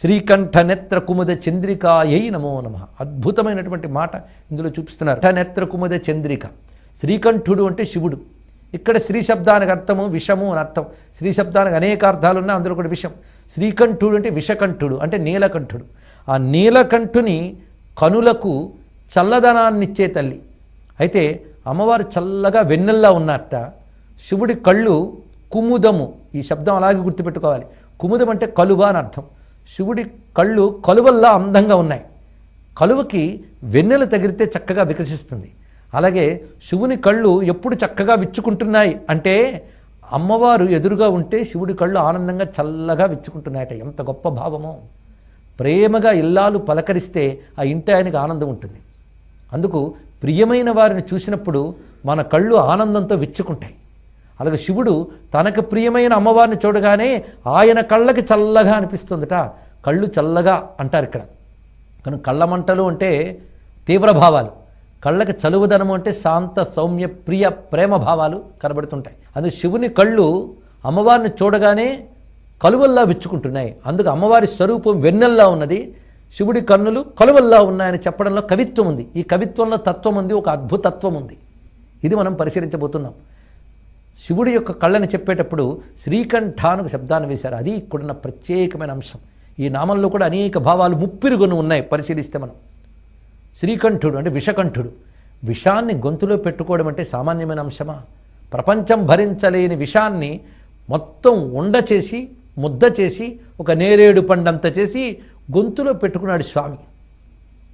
శ్రీకంఠ నేత్ర కుముద చంద్రికాయై నమో నమ. అద్భుతమైనటువంటి మాట ఇందులో చూపిస్తున్నారు. నేత్ర కుముద చంద్రిక శ్రీకంఠుడు అంటే శివుడు. ఇక్కడ శ్రీ శబ్దానికి అర్థము విషము అని అర్థం. శ్రీ శబ్దానికి అనేక అర్థాలు ఉన్నాయి అందులో కూడా విషం. శ్రీకంఠుడు అంటే విషకంఠుడు అంటే నీలకంఠుడు. ఆ నీలకంఠుని కనులకు చల్లదనాన్నిచ్చే తల్లి. అయితే అమ్మవారు చల్లగా వెన్నెల్లా ఉన్నట్ట శివుడి కళ్ళు కుముదము. ఈ శబ్దం అలాగే గుర్తుపెట్టుకోవాలి. కుముదం అంటే కలువ అని అర్థం. శివుడి కళ్ళు కలువల్లా అందంగా ఉన్నాయి. కలువకి వెన్నెలు తగిలితే చక్కగా వికసిస్తుంది. అలాగే శివుని కళ్ళు ఎప్పుడు చక్కగా విచ్చుకుంటున్నాయి అంటే అమ్మవారు ఎదురుగా ఉంటే శివుడి కళ్ళు ఆనందంగా చల్లగా విచ్చుకుంటున్నాయట. ఎంత గొప్ప భావమో. ప్రేమగా ఇల్లాలు పలకరిస్తే ఆ ఇంటి ఆయనకి ఆనందం ఉంటుంది. అందుకు ప్రియమైన వారిని చూసినప్పుడు మన కళ్ళు ఆనందంతో విచ్చుకుంటాయి. అలాగే శివుడు తనకు ప్రియమైన అమ్మవారిని చూడగానే ఆయన కళ్ళకి చల్లగా అనిపిస్తుందట. కళ్ళు చల్లగా అంటారు ఇక్కడ. కనుక కళ్ళ మంటలు అంటే తీవ్ర భావాలు. కళ్ళకి చలువదనము అంటే శాంత సౌమ్య ప్రియ ప్రేమ భావాలు కనబడుతుంటాయి. అందుకు శివుని కళ్ళు అమ్మవారిని చూడగానే కలువల్లా విచ్చుకుంటున్నాయి. అందుకు అమ్మవారి స్వరూపం వెన్నెల్లా ఉన్నది. శివుడి కన్నులు కలువల్లా ఉన్నాయని చెప్పడంలో కవిత్వం ఉంది. ఈ కవిత్వంలో తత్వం ఉంది ఒక అద్భుతత్వం ఉంది. ఇది మనం పరిశీలించబోతున్నాం. శివుడి యొక్క కళ్ళని చెప్పేటప్పుడు శ్రీకంఠ శబ్దాన్ని వేశారు. అది ఇక్కడున్న ప్రత్యేకమైన అంశం. ఈ నామంలో కూడా అనేక భావాలు ముప్పిరుగును ఉన్నాయి పరిశీలిస్తే మనం. శ్రీకంఠుడు అంటే విషకంఠుడు. విషాన్ని గొంతులో పెట్టుకోవడం అంటే సామాన్యమైన అంశమా? ప్రపంచం భరించలేని విషాన్ని మొత్తం ఉండ చేసి ముద్ద చేసి ఒక నేరేడు పండంత చేసి గొంతులో పెట్టుకున్నాడు స్వామి.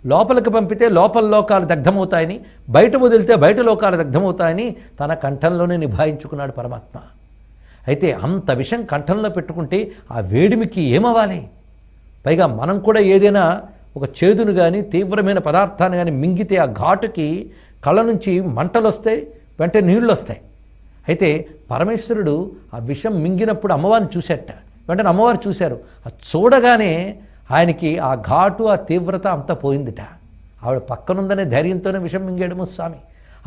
లోపలికి పంపితే లోపల లోకాలు దగ్ధమవుతాయని బయట వదిలితే బయట లోకాలు దగ్ధమవుతాయని తన కంఠంలోనే నిభాయించుకున్నాడు పరమాత్మ. అయితే అంత విషం కంఠంలో పెట్టుకుంటే ఆ వేడిమికి ఏమవ్వాలి? పైగా మనం కూడా ఏదైనా ఒక చేదును కానీ తీవ్రమైన పదార్థాన్ని కానీ మింగితే ఆ ఘాటుకి కళ్ళ నుంచి మంటలు వస్తాయి వెంటనే నీళ్ళు వస్తాయి అయితే పరమేశ్వరుడు ఆ విషం మింగినప్పుడు అమ్మవారిని చూసేట. వెంటనే అమ్మవారు చూశారు. ఆ చూడగానే ఆయనకి ఆ ఘాటు ఆ తీవ్రత అంతా పోయిందిట. ఆవిడ పక్కనుందనే ధైర్యంతోనే విషం మింగాడము స్వామి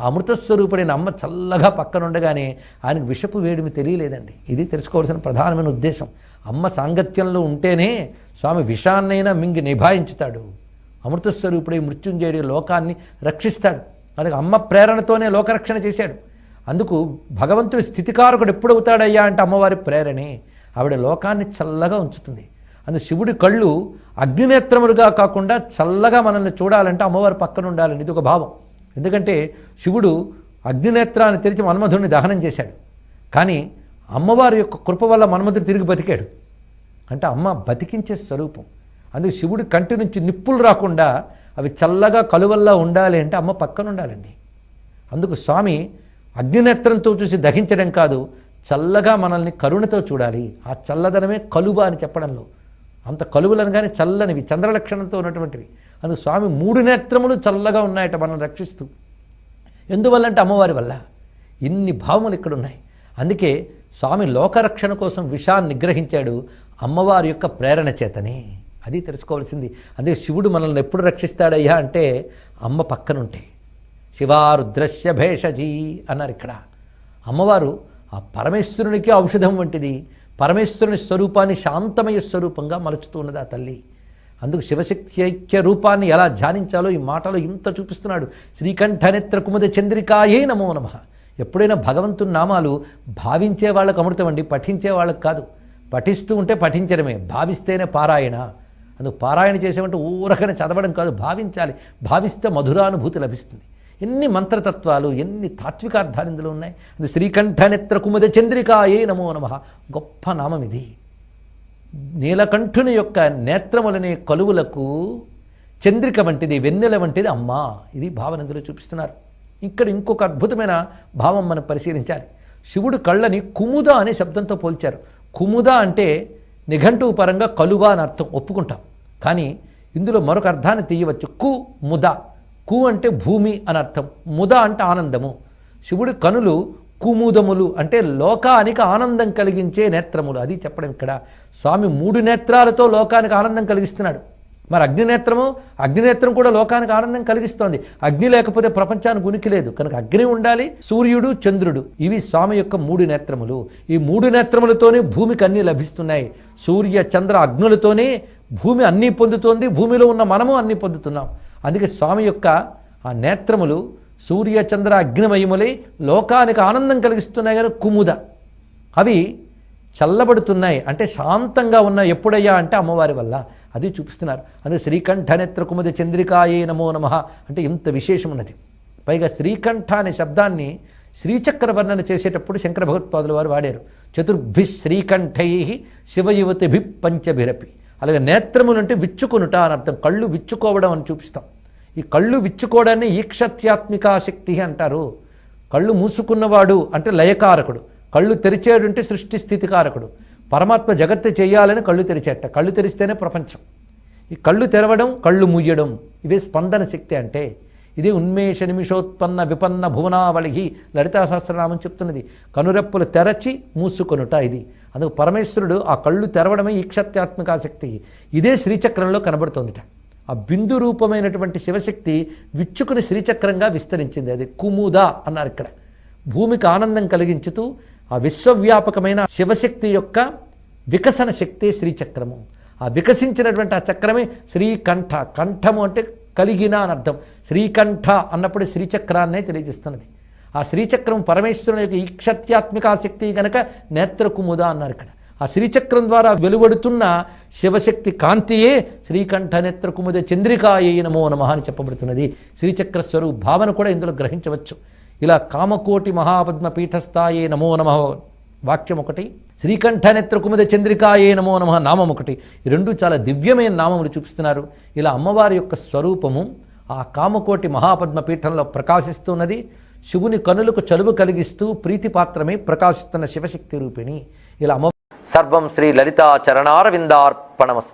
ఆ అమృతస్వరూపుడైన అమ్మ చల్లగా పక్కనుండగానే ఆయనకు విషపు వేడిమి తెలియలేదండి. ఇది తెలుసుకోవాల్సిన ప్రధానమైన ఉద్దేశం. అమ్మ సాంగత్యంలో ఉంటేనే స్వామి విషాన్నైనా మింగి నిభాయించుతాడు. అమృతస్వరూపుడై మృత్యుంజయుడి లోకాన్ని రక్షిస్తాడు. అందుకే అమ్మ ప్రేరణతోనే లోకరక్షణ చేశాడు. అందుకు భగవంతుడి స్థితికారకుడు ఎప్పుడవుతాడయ్యా అంటే అమ్మవారి ప్రేరణే. ఆవిడ లోకాన్ని చల్లగా ఉంచుతుంది. అందు శివుడి కళ్ళు అగ్నినేత్రములుగా కాకుండా చల్లగా మనల్ని చూడాలంటే అమ్మవారి పక్కన ఉండాలని. ఇది ఒక భావం. ఎందుకంటే శివుడు అగ్నినేత్రాన్ని తెరిచి మన్మధుడిని దహనం చేశాడు. కానీ అమ్మవారి యొక్క కృప వల్ల మన్మధుడు తిరిగి బతికాడు. అంటే అమ్మ బతికించే స్వరూపం. అందుకు శివుడి కంటి నుంచి నిప్పులు రాకుండా అవి చల్లగా కలువల్లా ఉండాలి అంటే అమ్మ పక్కన ఉండాలండి. అందుకు స్వామి అగ్నినేత్రంతో చూసి దహించడం కాదు చల్లగా మనల్ని కరుణతో చూడాలి. ఆ చల్లదనమే కలువ అని చెప్పడంలో. అంత కలువలను కానీ చల్లనివి చంద్రలక్షణంతో ఉన్నటువంటివి. అందుకు స్వామి మూడు నేత్రములు చల్లగా ఉన్నాయట మనల్ని రక్షిస్తూ. ఎందువల్లంటే అమ్మవారి వల్ల. ఇన్ని భావములు ఇక్కడ ఉన్నాయి. అందుకే స్వామి లోకరక్షణ కోసం విషాన్ని నిగ్రహించాడు అమ్మవారి యొక్క ప్రేరణ చేతనే. అది తెలుసుకోవాల్సింది. అందుకే శివుడు మనల్ని ఎప్పుడు రక్షిస్తాడయ్యా అంటే అమ్మ పక్కనుంటే. శివారుద్రశ్య భేషజీ అన్నారు ఇక్కడ. అమ్మవారు ఆ పరమేశ్వరునికి ఔషధం వంటిది. పరమేశ్వరుని స్వరూపాన్ని శాంతమయ స్వరూపంగా మలుచుతూ ఉన్నది ఆ తల్లి. అందుకు శివశక్తి ఐక్య రూపాన్ని ఎలా ధ్యానించాలో ఈ మాటలో ఇంత చూపిస్తున్నాడు. శ్రీకంఠనేత్ర కుముద చంద్రికాయే నమో నమ. ఎప్పుడైనా భగవంతుని నామాలు భావించే వాళ్ళకు అమృతం అండి పఠించే వాళ్ళకు కాదు. పఠిస్తూ ఉంటే పఠించడమే భావిస్తేనే పారాయణ. అందుకు పారాయణ చేసేమంటే ఊరకనే చదవడం కాదు భావించాలి. భావిస్తే మధురానుభూతి లభిస్తుంది. ఎన్ని మంత్రతత్వాలు ఎన్ని తాత్వికార్థాలు ఇందులో ఉన్నాయి? అది శ్రీకంఠనేత్ర కుముద చంద్రికాయే నమో నమ. గొప్ప నామం ఇది నీలకంఠుని యొక్క నేత్రములనే కలువులకు చంద్రిక వంటిది వెన్నెల వంటిది అమ్మ. ఇది భావన ఇందులో చూపిస్తున్నారు. ఇక్కడ ఇంకొక అద్భుతమైన భావం మనం పరిశీలించాలి. శివుడు కళ్ళని కుముద అనే శబ్దంతో పోల్చారు. కుముద అంటే నిఘంటువు పరంగా కలువ అని అర్థం. ఒప్పుకుంటాం. కానీ ఇందులో మరొక అర్థాన్ని తీయవచ్చు. కు ముద. కు అంటే భూమి అని అర్థం. ముద అంటే ఆనందము. శివుడి కనులు కుముదములు అంటే లోకానికి ఆనందం కలిగించే నేత్రములు. అది చెప్పడం ఇక్కడ. స్వామి మూడు నేత్రాలతో లోకానికి ఆనందం కలిగిస్తున్నాడు. మరి అగ్నినేత్రము? అగ్నినేత్రం కూడా లోకానికి ఆనందం కలిగిస్తోంది. అగ్ని లేకపోతే ప్రపంచానికి ఉనికి లేదు. కనుక అగ్ని ఉండాలి సూర్యుడు చంద్రుడు. ఇవి స్వామి యొక్క మూడు నేత్రములు. ఈ మూడు నేత్రములతోనే భూమికి అన్నీ లభిస్తున్నాయి. సూర్య చంద్ర అగ్నులతోనే భూమి అన్నీ పొందుతోంది. భూమిలో ఉన్న మనము అన్నీ పొందుతున్నాం. అందుకే స్వామి యొక్క ఆ నేత్రములు సూర్య చంద్ర అగ్నిమయములై లోకానికి ఆనందం కలిగిస్తున్నాయి కానీ కుముద. అవి చల్లబడుతున్నాయి అంటే శాంతంగా ఉన్న ఎప్పుడయ్యా అంటే అమ్మవారి వల్ల. అది చూపిస్తున్నారు. అందుకే శ్రీకంఠ నేత్ర కుముద చంద్రికాయే నమో నమ అంటే ఇంత విశేషం ఉన్నది పైగా శ్రీకంఠ అనే శబ్దాన్ని శ్రీచక్ర వర్ణన చేసేటప్పుడు శంకర భగవత్పాదుల వారు వాడారు. చతుర్భి శ్రీకంఠై శివయువతిభి పంచభిరపి. అలాగే నేత్రములు అంటే విచ్చుకొనుట అని అర్థం. కళ్ళు విచ్చుకోవడం అని చూపిస్తాం. ఈ కళ్ళు విచ్చుకోవడాన్ని ఈక్షత్యాత్మిక శక్తి అంటారు. కళ్ళు మూసుకున్నవాడు అంటే లయకారకుడు. కళ్ళు తెరిచేడు అంటే సృష్టి స్థితికారకుడు. పరమాత్మ జగత్తు చేయాలని కళ్ళు తెరిచేట. కళ్ళు తెరిస్తేనే ప్రపంచం. ఈ కళ్ళు తెరవడం కళ్ళు మూయడం ఇవే స్పందన శక్తి అంటే. ఇది ఉన్మేష నిమిషోత్పన్న విపన్న భువనావళి లలితా సహస్రనామం చెప్తున్నది. కనురెప్పులు తెరచి మూసుకొనుట ఇది. అందుకు పరమేశ్వరుడు ఆ కళ్ళు తెరవడమే ఈక్షత్యాత్మిక శక్తి. ఇదే శ్రీచక్రంలో కనబడుతోందిట. ఆ బిందు రూపమైనటువంటి శివశక్తి విచ్చుకుని శ్రీచక్రంగా విస్తరించింది. అది కుముద అన్నారు ఇక్కడ. భూమికి ఆనందం కలిగించుతూ ఆ విశ్వవ్యాపకమైన శివశక్తి యొక్క వికసన శక్తి శ్రీచక్రము. ఆ వికసించినటువంటి ఆ చక్రమే శ్రీకంఠ. కంఠము అంటే కలిగిన అని అర్థం. శ్రీకంఠ అన్నప్పుడు శ్రీచక్రాన్నే తెలియజేస్తున్నది. ఆ శ్రీచక్రం పరమేశ్వరుని యొక్క ఈక్షత్యాత్మిక శక్తి గనక నేత్రకుముద అన్నారు ఇక్కడ. ఆ శ్రీచక్రం ద్వారా వెలువడుతున్న శివశక్తి కాంతియే శ్రీకంఠ నేత్రకుముద చంద్రికాయ నమో నమ అని చెప్పబడుతున్నది. శ్రీచక్ర స్వరూప భావన కూడా ఇందులో గ్రహించవచ్చు. ఇలా కామకోటి మహాపద్మ పీఠస్థాయే నమో నమ వాక్యం ఒకటి శ్రీకంఠ నేత్రకుముద చంద్రికాయే నమో నమ నామం ఒకటి. ఈ రెండు చాలా దివ్యమైన నామములు చూపిస్తున్నారు. ఇలా అమ్మవారి యొక్క స్వరూపము ఆ కామకోటి మహాపద్మ పీఠంలో ప్రకాశిస్తున్నది. శివుని కనులకు చలువు కలిగిస్తూ ప్రీతిపాత్రమే ప్రకాశిస్తున్న శివశక్తి రూపిణి. ఇలా అమ్మ சர்வம் ஸ்ரீ லலிதா சரணாரவிந்தார்ப்பணமஸ்து